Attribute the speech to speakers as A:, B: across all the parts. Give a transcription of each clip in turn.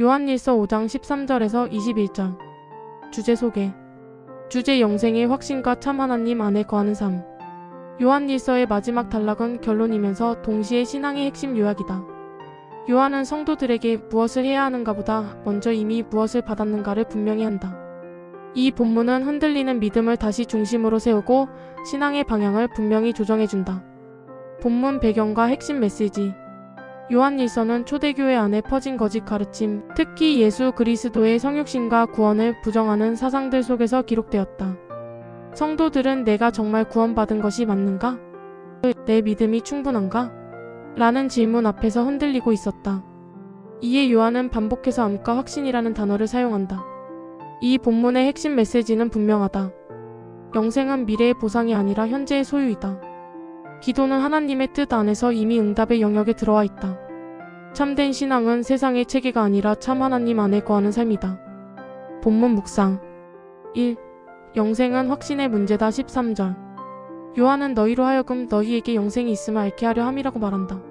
A: 요한일서 5장 13절에서 21절. 주제 소개. 주제 영생의 확신과 참 하나님 안에 거하는 삶. 요한일서의 마지막 단락은 결론이면서 동시에 신앙의 핵심 요약이다. 요한은 성도들에게 무엇을 해야 하는가 보다 먼저 이미 무엇을 받았는가를 분명히 한다. 이 본문은 흔들리는 믿음을 다시 중심으로 세우고 신앙의 방향을 분명히 조정해준다. 본문 배경과 핵심 메시지. 요한일서는 초대교회 안에 퍼진 거짓 가르침, 특히 예수 그리스도의 성육신과 구원을 부정하는 사상들 속에서 기록되었다. 성도들은 내가 정말 구원받은 것이 맞는가? 내 믿음이 충분한가? 라는 질문 앞에서 흔들리고 있었다. 이에 요한은 반복해서 암과 확신이라는 단어를 사용한다. 이 본문의 핵심 메시지는 분명하다. 영생은 미래의 보상이 아니라 현재의 소유이다. 기도는 하나님의 뜻 안에서 이미 응답의 영역에 들어와 있다. 참된 신앙은 세상의 체계가 아니라 참 하나님 안에 거하는 삶이다. 본문 묵상 1. 영생은 확신의 문제다 13절 요한은 너희로 하여금 너희에게 영생이 있음을 알게 하려 함이라고 말한다.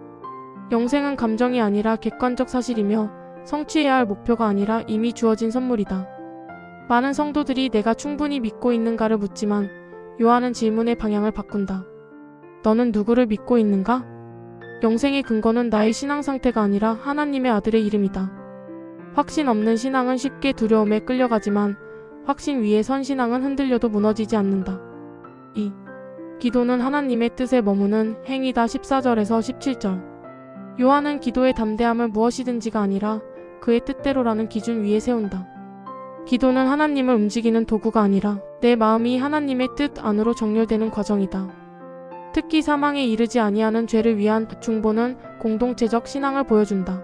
A: 영생은 감정이 아니라 객관적 사실이며 성취해야 할 목표가 아니라 이미 주어진 선물이다. 많은 성도들이 내가 충분히 믿고 있는가를 묻지만 요한은 질문의 방향을 바꾼다. 너는 누구를 믿고 있는가? 영생의 근거는 나의 신앙 상태가 아니라 하나님의 아들의 이름이다. 확신 없는 신앙은 쉽게 두려움에 끌려가지만 확신 위에 선 신앙은 흔들려도 무너지지 않는다. 2. 기도는 하나님의 뜻에 머무는 행위다 14절에서 17절. 요한은 기도의 담대함을 무엇이든지가 아니라 그의 뜻대로라는 기준 위에 세운다. 기도는 하나님을 움직이는 도구가 아니라 내 마음이 하나님의 뜻 안으로 정렬되는 과정이다. 특히 사망에 이르지 아니하는 죄를 위한 중보는 공동체적 신앙을 보여준다.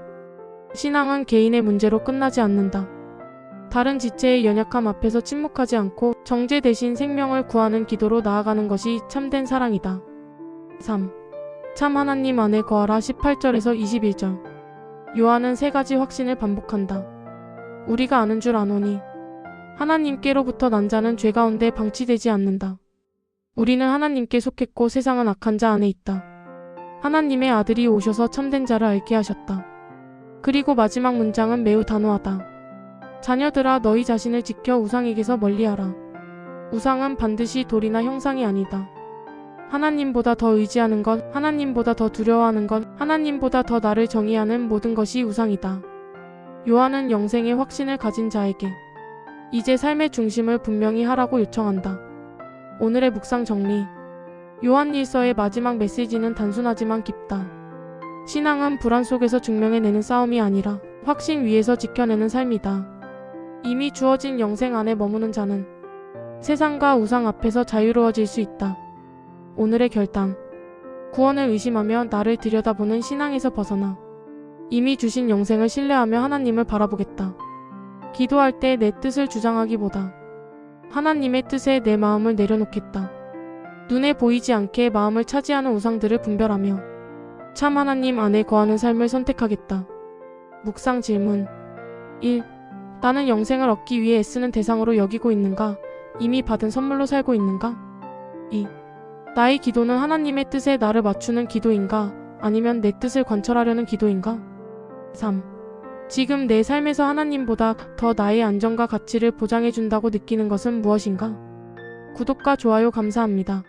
A: 신앙은 개인의 문제로 끝나지 않는다. 다른 지체의 연약함 앞에서 침묵하지 않고 정죄 대신 생명을 구하는 기도로 나아가는 것이 참된 사랑이다. 3. 참 하나님 안에 거하라 18절에서 21절. 요한은 세 가지 확신을 반복한다. 우리가 아는 줄 아노니 하나님께로부터 난 자는 죄 가운데 방치되지 않는다. 우리는 하나님께 속했고 세상은 악한 자 안에 있다. 하나님의 아들이 오셔서 참된 자를 알게 하셨다. 그리고 마지막 문장은 매우 단호하다. 자녀들아 너희 자신을 지켜 우상에게서 멀리하라. 우상은 반드시 돌이나 형상이 아니다. 하나님보다 더 의지하는 것, 하나님보다 더 두려워하는 것, 하나님보다 더 나를 정의하는 모든 것이 우상이다. 요한은 영생의 확신을 가진 자에게 이제 삶의 중심을 분명히 하라고 요청한다. 오늘의 묵상 정리. 요한 일서의 마지막 메시지는 단순하지만 깊다. 신앙은 불안 속에서 증명해내는 싸움이 아니라 확신 위에서 지켜내는 삶이다. 이미 주어진 영생 안에 머무는 자는 세상과 우상 앞에서 자유로워질 수 있다. 오늘의 결단. 구원을 의심하며 나를 들여다보는 신앙에서 벗어나 이미 주신 영생을 신뢰하며 하나님을 바라보겠다. 기도할 때 내 뜻을 주장하기보다 하나님의 뜻에 내 마음을 내려놓겠다. 눈에 보이지 않게 마음을 차지하는 우상들을 분별하며 참 하나님 안에 거하는 삶을 선택하겠다. 묵상 질문 1. 나는 영생을 얻기 위해 애쓰는 대상으로 여기고 있는가? 이미 받은 선물로 살고 있는가? 2. 나의 기도는 하나님의 뜻에 나를 맞추는 기도인가? 아니면 내 뜻을 관철하려는 기도인가? 3. 지금 내 삶에서 하나님보다 더 나의 안정과 가치를 보장해준다고 느끼는 것은 무엇인가? 구독과 좋아요 감사합니다.